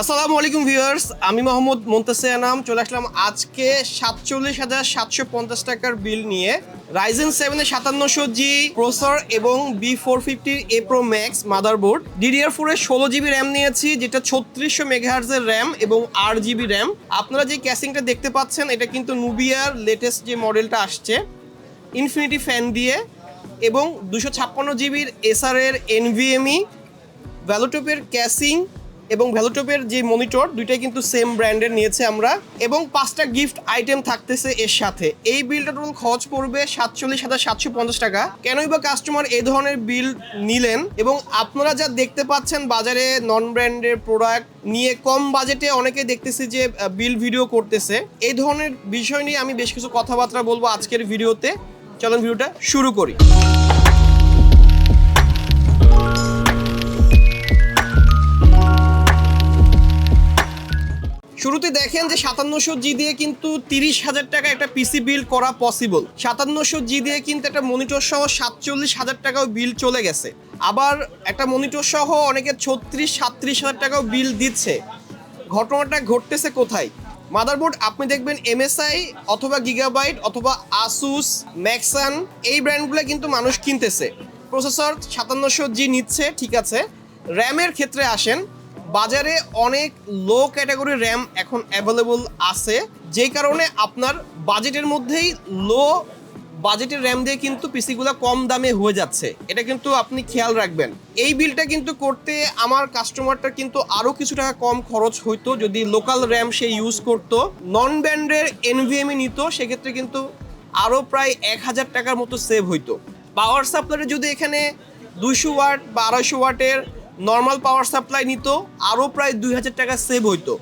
আসসালামু আলাইকুম ভিউয়ার্স, আমি মোহাম্মদ মুন্তাসে আনাম, চলে আসলাম আজকে সাতচল্লিশ হাজার সাতশো পঞ্চাশ টাকার বিল নিয়ে। রাইজেন সেভেনের সাতান্নশো জি প্রসেসর এবং B four ফিফটির A pro max motherboard DDR ফোরের ষোলো জিবি র্যাম নিয়েছি, যেটা ছত্রিশশো মেগাহার্জের র্যাম এবং আট জিবি র্যাম আপনারা যে ক্যাসিংটা দেখতে পাচ্ছেন, এটা কিন্তু নুবিয়ার লেটেস্ট যে মডেলটা আসছে ইনফিনিটি ফ্যান দিয়ে এবং দুশো ছাপ্পান্ন জিবির এসআরের এনভিএমই ভ্যালোটপের ক্যাসিং এবং ভ্যালোটপের যে মনিটর দুইটাই কিন্তু সেম ব্র্যান্ডের নিয়েছে আমরা। এবং পাঁচটা গিফট আইটেম থাকতেছে এর সাথে। এই বিলটা টোটাল খরচ পড়বে সাতচল্লিশ হাজার সাতশো পঞ্চাশ টাকা। কেনই বা কাস্টমার এই ধরনের বিল নিলেন? এবং আপনারা যা দেখতে পাচ্ছেন বাজারে নন ব্র্যান্ডের প্রোডাক্ট নিয়ে কম বাজেটে অনেকে দেখতেছি যে বিল ভিডিও করতেছে। এই ধরনের বিষয় নিয়ে আমি বেশ কিছু কথাবার্তা বলব আজকের ভিডিওতে চলুন ভিডিওটা শুরু করি। শুরুতে দেখেন যে সাতান্নশো জি দিয়ে কিন্তু তিরিশ হাজার টাকা একটা পিসি বিল করা পসিবল সাতান্নশো জি দিয়ে কিন্তু একটা মনিটর সহ সাতচল্লিশ হাজার টাকাও বিল চলে গেছে। আবার একটা মনিটর সহ অনেকে ছত্রিশ, সাতত্রিশ হাজার টাকাও বিল দিচ্ছে। ঘটনাটা ঘটতেছে কোথায়? মাদারবোর্ড আপনি দেখবেন এমএসআই অথবা গিগাবাইট অথবা আসুস ম্যাক্সান এই ব্র্যান্ডগুলো কিন্তু মানুষ কিনতেছে। প্রসেসর সাতান্নশো জি নিচ্ছে, ঠিক আছে। র্যামের ক্ষেত্রে আসেন। বাজারে অনেক লো ক্যাটাগরি র্যাম এখন অ্যাভেলেবল আছে যেই কারণে আপনার বাজেটের মধ্যেই লো বাজেটের র্যাম দিয়ে কিন্তু পিসিগুলো কম দামে হয়ে যাচ্ছে। এটা কিন্তু আপনি খেয়াল রাখবেন। এই বিলটা কিন্তু করতে আমার কাস্টমারটা কিন্তু আরও কিছু টাকা কম খরচ হইতো যদি লোকাল র্যাম সে ইউজ করতো। নন ব্র্যান্ডের এনভিএমই নিত, সেক্ষেত্রে কিন্তু আরও প্রায় এক হাজার টাকার মতো সেভ হইতো। পাওয়ার সাপ্লাইয়ের যদি এখানে দুইশো ওয়াট বা আড়াইশো ওয়াটের নর্মাল পাওয়ার সাপ্লাই নিত, আরও প্রায় দুই হাজার টাকা সেভ হইতো।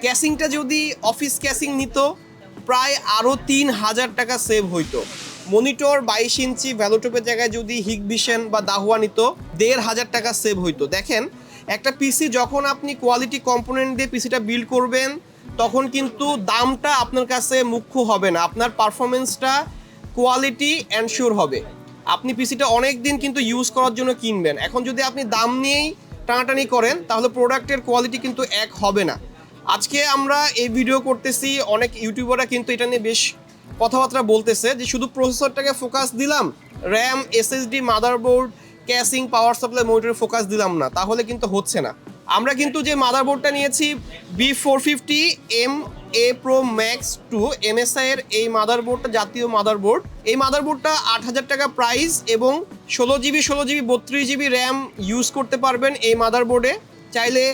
ক্যাসিংটা যদি অফিস ক্যাসিং নিত, প্রায় আরও তিন হাজার টাকা সেভ হইতো। মনিটর বাইশ ইঞ্চি ভ্যালোটপের জায়গায় যদি হিগভিশন বা দাহুয়া নিত, দেড় হাজার টাকা সেভ হইতো। দেখেন, একটা পিসি যখন আপনি কোয়ালিটি কম্পোনেন্ট দিয়ে পিসিটা বিল্ড করবেন, তখন কিন্তু দামটা আপনার কাছে মুখ্য হবে না। আপনার পারফরমেন্সটা কোয়ালিটি এনশিওর হবে। আপনি পিসিটা অনেক দিন কিন্তু ইউজ করার জন্য কিনবেন। এখন যদি আপনি দাম নিয়েই টানাটানি করেন, তাহলে প্রোডাক্টের কোয়ালিটি কিন্তু এক হবে না। আজকে আমরা এই ভিডিও করতেছি, অনেক ইউটিউবাররা কিন্তু এটা নিয়ে বেশ কথাবার্তা বলতেছে যে শুধু প্রসেসরটাকে ফোকাস দিলাম RAM SSD motherboard casing power supply মোটরে ফোকাস দিলাম না, তাহলে কিন্তু হচ্ছে না। আমরা কিন্তু যে মাদারবোর্ডটা নিয়েছি B four fifty M A pro max two MSI এর এই মাদারবোর্ডটা জাতীয় মাদারবোর্ড এই মাদারবোর্ডটা আট হাজার টাকা প্রাইস এবং ষোলো জিবি ষোলো জিবি বত্রিশ জিবি র্যাম ইউজ করতে পারবেন এই মাদারবোর্ডে চাইলে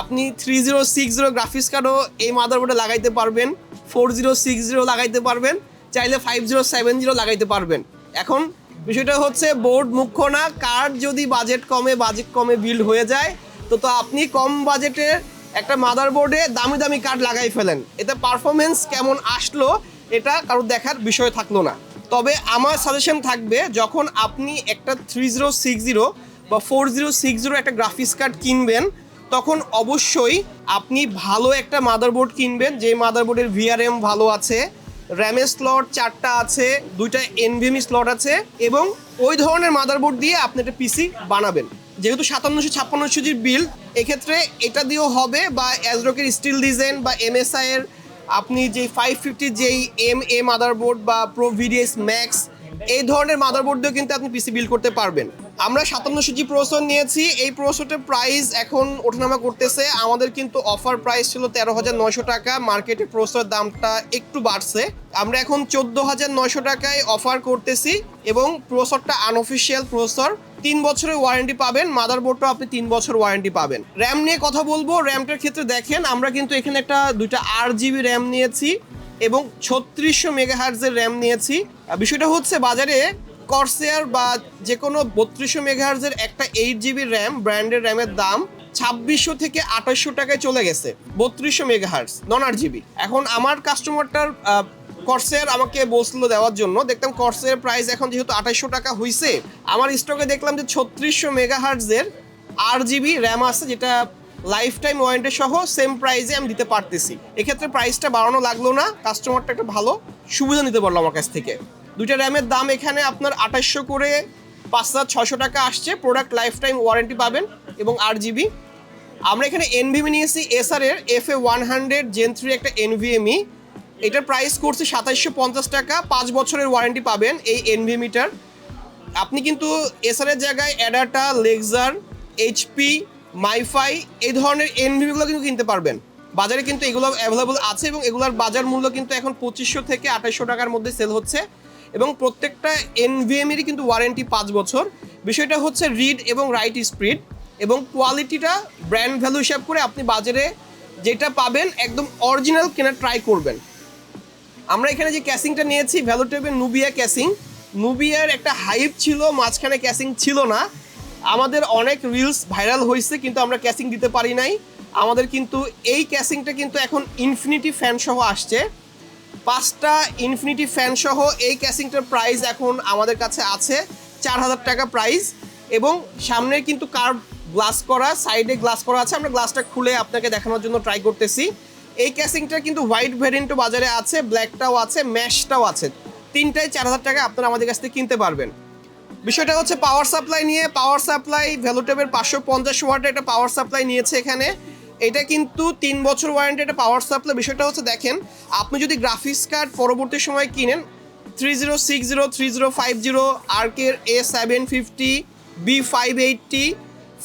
আপনি three zero six zero graphics কার্ডও এই মাদারবোর্ডে লাগাইতে পারবেন। ফোর জিরো সিক্স জিরো লাগাইতে পারবেন। চাইলে ফাইভ জিরো সেভেন জিরো লাগাইতে পারবেন। এখন বিষয়টা হচ্ছে বোর্ড মুখ্য না কার্ড যদি বাজেট কমে বাজেট কমে বিল্ড হয়ে যায়, তো তো আপনি কম বাজেটের একটা মাদারবোর্ডে দামি দামি কার্ড লাগাই ফেলেন। এতে পারফরমেন্স কেমন আসলো, এটা কারোর দেখার বিষয় থাকল না। তবে আমার সাজেশন থাকবে, যখন আপনি একটা থ্রি জিরো সিক্স জিরো বা ফোর জিরো সিক্স জিরো একটা গ্রাফিক্স কার্ড কিনবেন, তখন অবশ্যই আপনি ভালো একটা মাদারবোর্ড কিনবেন, যে মাদারবোর্ডের ভিআরএম ভালো আছে র্যামের স্লট চারটা আছে, দুইটা এনভিএমই স্লট আছে, এবং ওই ধরনের মাদারবোর্ড দিয়ে আপনি একটা পিসি বানাবেন। যেহেতু সাতান্নশো ছাপ্পান্নশো জির বিল, এক্ষেত্রে এটা দিয়েও হবে বা অ্যাজরকের স্টিল ডিজাইন বা এমএসআই এর আপনি যে ফাইভ ফিফটি যেই এম এ মাদারবোর্ড বা প্রো ভিডিএস ম্যাক্স এই ধরনের মাদারবোর্ড দিয়েও কিন্তু আপনি পিসি বিল করতে পারবেন। আমরা সাতান্নশো জি প্রসেসর নিয়েছি, এই প্রসেসরটার প্রাইস এখন ওঠানামা করতেছে। আমাদের কিন্তু অফার প্রাইস ছিল তেরো হাজার নয়শো টাকা মার্কেটে প্রসেসর দামটা একটু বাড়ছে। আমরা এখন চোদ্দ হাজার নয়শো টাকায় অফার করতেছি এবং প্রসেসরটা আনঅফিসিয়াল প্রসেসর তিন বছরের ওয়ারেন্টি পাবেন মাদারবোর্ডটাও আপনি তিন বছর ওয়ারেন্টি পাবেন। র্যাম নিয়ে কথা বলব র্যামটার ক্ষেত্রে দেখেন, আমরা কিন্তু এখানে একটা দুইটা আট জিবি র্যাম নিয়েছি এবং ছত্রিশশো মেগাহার্জের র্যাম নিয়েছি। বিষয়টা হচ্ছে, বাজারে কর্সেয়ার বা যে কোনো বত্রিশশো মেগাহার্জের একটা এইট জিবি র্যাম ব্র্যান্ডের র্যামের দাম ছাব্বিশশো থেকে আঠাশশো টাকায় চলে গেছে, বত্রিশশো মেগাহার্জ নন আট জিবি এখন আমার কাস্টমারটার কর্সের আমাকে বলছিল দেওয়ার জন্য। দেখতাম কর্সের প্রাইস এখন যেহেতু আঠাশশো টাকা হয়েছে আমার স্টকে দেখলাম যে ছত্রিশশো মেগাহার্জের আট জিবি র্যাম আছে, যেটা লাইফ টাইম ওয়ারেন্টি সহ সেম প্রাইসে আমি দিতে পারতেছি। এক্ষেত্রে প্রাইসটা বাড়ানো লাগল না কাস্টমারটা একটা ভালো সুবিধা নিতে পারল আমার কাছ থেকে। দুইটা র্যামের দাম এখানে আপনার আঠাশশো করে পাঁচ হাজার ছশো টাকা আসছে প্রোডাক্ট লাইফ টাইম ওয়ারেন্টি পাবেন এবং আট জিবি আমরা এখানে এনভিএমি নিয়েছি এসআর এর F A one hundred gen three একটা এনভিএমই এটার প্রাইস করছে সাতাইশশো পঞ্চাশ টাকা। পাঁচ বছরের ওয়ারেন্টি পাবেন এই এনভিএমিটার আপনি কিন্তু এসআর এর জায়গায় অ্যাডাটা লেক্সার এইচপি মাইফাই এই ধরনের এনভিগুলো কিন্তু কিনতে পারবেন। বাজারে কিন্তু এগুলো অ্যাভেলেবল আছে এবং এগুলোর বাজার মূল্য কিন্তু এখন পঁচিশশো থেকে আঠাশশো টাকার মধ্যে সেল হচ্ছে এবং প্রত্যেকটা এনভিএমেরই কিন্তু ওয়ারেন্টি পাঁচ বছর। বিষয়টা হচ্ছে রিড এবং রাইট স্পিড এবং কোয়ালিটিটা ব্র্যান্ড ভ্যালু হিসাব করে আপনি বাজারে যেটা পাবেন একদম অরিজিনাল কেনা ট্রাই করবেন। আমরা এখানে যে ক্যাসিংটা নিয়েছি ভ্যালুটেবের নুবিয়া ক্যাসিং নুবিয়ার একটা হাইপ ছিল, মাঝখানে ক্যাসিং ছিল না। আমাদের অনেক রিলস ভাইরাল হয়েছে, কিন্তু আমরা ক্যাসিং দিতে পারি নাই। আমাদের কিন্তু এই ক্যাসিংটা কিন্তু এখন ইনফিনিটি ফ্যান সহ আসছে। পাঁচটা ইনফিনিটি ফ্যান সহ এই ক্যাসিংটার প্রাইস এখন আমাদের কাছে আছে চার হাজার টাকা প্রাইস এবং সামনে কিন্তু কার গ্লাস করা সাইডে গ্লাস করা আছে। আমরা গ্লাসটা খুলে আপনাকে দেখানোর জন্য ট্রাই করতেছি। এই ক্যাসিংটা কিন্তু হোয়াইট ভ্যারিয়েন্টও বাজারে আছে ব্ল্যাকটাও আছে ম্যাশটাও আছে। তিনটাই চার হাজার টাকা আপনারা আমাদের কাছ থেকে কিনতে পারবেন। বিষয়টা হচ্ছে পাওয়ার সাপ্লাই নিয়ে পাওয়ার সাপ্লাই ভ্যালুটেবের পাঁচশো পঞ্চাশ ওয়াটের একটা পাওয়ার সাপ্লাই নিয়েছে এখানে। এটা কিন্তু তিন বছর ওয়ারেন্টি একটা পাওয়ার সাপ্লাই বিষয়টা হচ্ছে দেখেন, আপনি যদি গ্রাফিক্স কার্ড পরবর্তী সময় কিনেন three zero six zero three zero five zero আর্কের A seven fifty B five eighty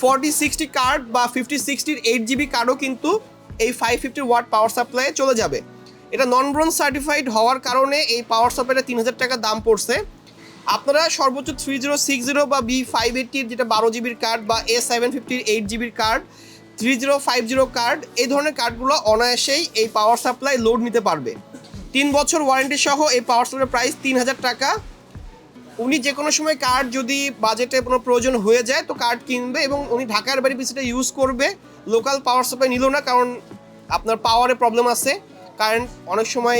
forty sixty card বা ফিফটি সিক্সটির এইট জিবি কার্ডও কিন্তু এই five fifty watt power supply চলে যাবে। এটা নন ব্রোঞ্জ সার্টিফাইড হওয়ার কারণে এই পাওয়ার সাপ্লাইটা তিন হাজার টাকা দাম পড়ছে। আপনারা সর্বোচ্চ থ্রি জিরো সিক্স জিরো বা বি ফাইভ এইটটির যেটা বারো জিবির কার্ড বা এ সেভেন ফিফটির এইট জিবির card three zero five zero card এই ধরনের কার্ডগুলো অনায়াসেই এই পাওয়ার সাপ্লাই লোড নিতে পারবে। তিন বছর ওয়ারেন্টি সহ এই পাওয়ার সাপ্লাইয়ের প্রাইস তিন হাজার টাকা। উনি যে কোনো সময় কার্ড যদি বাজেটে কোনো প্রয়োজন হয়ে যায়, তো কার্ড কিনবে এবং উনি ঢাকার বাড়ি পিসিটা ইউজ করবে। লোকাল পাওয়ার সাপ্লাই নিল না, কারণ আপনার পাওয়ারে প্রবলেম আছে। কারেন্ট অনেক সময়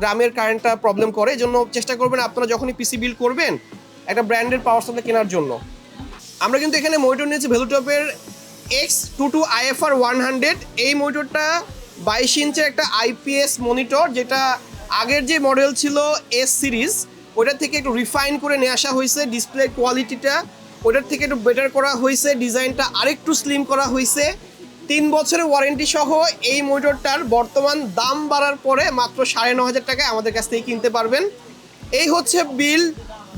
গ্রামের কারেন্টটা প্রবলেম করে। জন্য চেষ্টা করবেন আপনারা যখনই পিসি বিল করবেন, একটা ব্র্যান্ডের পাওয়ার সাপ্লাই কেনার জন্য। আমরা কিন্তু এখানে মনিটর নিয়েছি ভ্যালুটপের X two two IFR one hundred এই মনিটরটা বাইশ ইঞ্চের একটা আইপিএস মনিটর যেটা আগের যে মডেল ছিল এস সিরিজ ওটার থেকে একটু রিফাইন করে নিয়ে আসা হয়েছে ডিসপ্লে কোয়ালিটিটা ওটার থেকে একটু বেটার করা হয়েছে ডিজাইনটা আরেকটু স্লিম করা হয়েছে। তিন বছরের ওয়ারেন্টি সহ এই মনিটরটার বর্তমান দাম বাড়ার পরে মাত্র সাড়ে ন হাজার টাকায় আমাদের কাছ থেকে কিনতে পারবেন। এই হচ্ছে বিল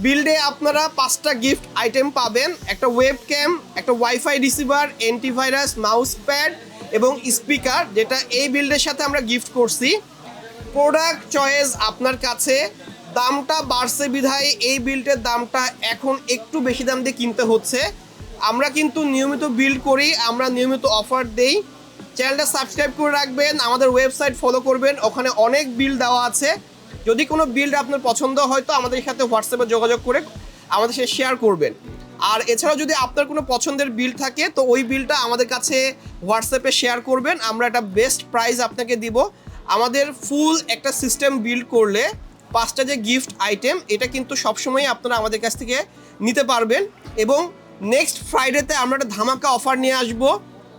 বিল্ডে আপনারা পাঁচটা গিফট আইটেম পাবেন। একটা ওয়েব ক্যাম একটা WiFi receiver antivirus mouse pad এবং স্পিকার যেটা এই বিল্ডের সাথে আমরা গিফট করছি। প্রোডাক্ট চয়েস আপনার কাছে। দামটা বাড়ছে বিধায় এই বিল্ডের দামটা এখন একটু বেশি দাম দিয়ে কিনতে হচ্ছে। আমরা কিন্তু নিয়মিত বিল্ড করি, আমরা নিয়মিত অফার দেই। চ্যানেলটা সাবস্ক্রাইব করে রাখবেন, আমাদের ওয়েবসাইট ফলো করবেন, ওখানে অনেক বিল দেওয়া আছে। যদি কোনো বিল্ড আপনার পছন্দ হয় তো আমাদের সাথে হোয়াটসঅ্যাপে যোগাযোগ করে আমাদের সাথে শেয়ার করবেন। আর এছাড়াও যদি আপনার কোনো পছন্দের বিল থাকে তো ওই বিলটা আমাদের কাছে হোয়াটসঅ্যাপে শেয়ার করবেন, আমরা একটা বেস্ট প্রাইস আপনাকে দিব। আমাদের ফুল একটা সিস্টেম বিল্ড করলে পাঁচটা যে গিফট আইটেম এটা কিন্তু সবসময় আপনারা আমাদের কাছ থেকে নিতে পারবেন। এবং নেক্সট ফ্রাইডেতে আমরা একটা ধামাকা অফার নিয়ে আসব।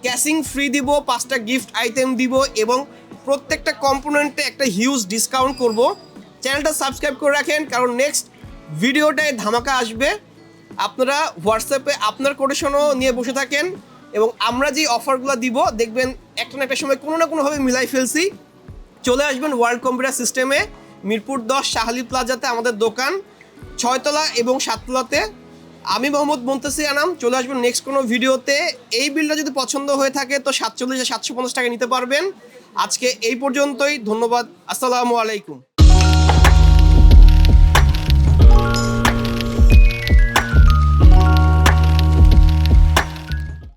ক্যাশিং ফ্রি দিব, পাঁচটা গিফট আইটেম দিব এবং প্রত্যেকটা কম্পোনেন্টে একটা হিউজ ডিসকাউন্ট করব। চ্যানেলটা সাবস্ক্রাইব করে রাখেন, কারণ নেক্সট ভিডিওটায় ধামাকা আসবে। আপনারা হোয়াটসঅ্যাপে আপনার কোটেশনও নিয়ে বসে থাকেন এবং আমরা যে অফারগুলো দিব, দেখবেন একটা না একটা সময় কোনো না কোনোভাবে মিলাই ফেলছি। চলে আসবেন ওয়ার্ল্ড কম্পিউটার সিস্টেমে মিরপুর দশ, শাহালি প্লাজাতে আমাদের দোকান, ছয়তলা এবং সাততলাতে। আমি মোহাম্মদ মন্তাসি আনাম, চলে আসবেন নেক্সট কোনো ভিডিওতে। এই বিলটা যদি পছন্দ হয়ে থাকে তো সাতচল্লিশ সাতশো পঞ্চাশ টাকা নিতে পারবেন। আজকে এই পর্যন্তই, ধন্যবাদ, আসসালামু আলাইকুম।